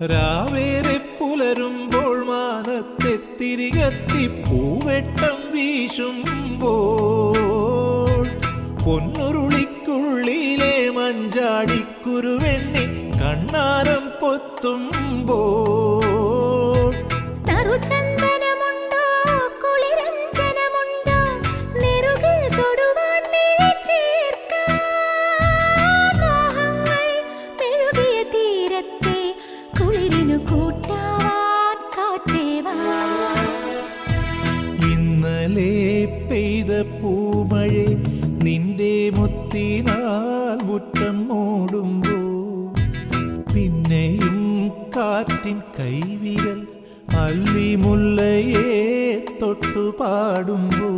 രാവേറെ പുലരുമ്പോൾ മാനത്തെ തിരികത്തി പൂവെട്ടം വീശുമ്പോൾ പൊന്നുരുളിക്കുള്ളിലെ മഞ്ചാടിക്കുരുവെണ്ണി കണ്ണാരം പൊത്തുമ്പോൾ ഇന്നലെ പെയ്ത പൂമഴെ നിന്റെ മുത്തിനാൽ മുറ്റം മൂടുമ്പോ പിന്നെയും കാറ്റിൻ കൈവിരൽ അല്ലിമുല്ലയെ മുല്ലയെ പാടുമ്പോ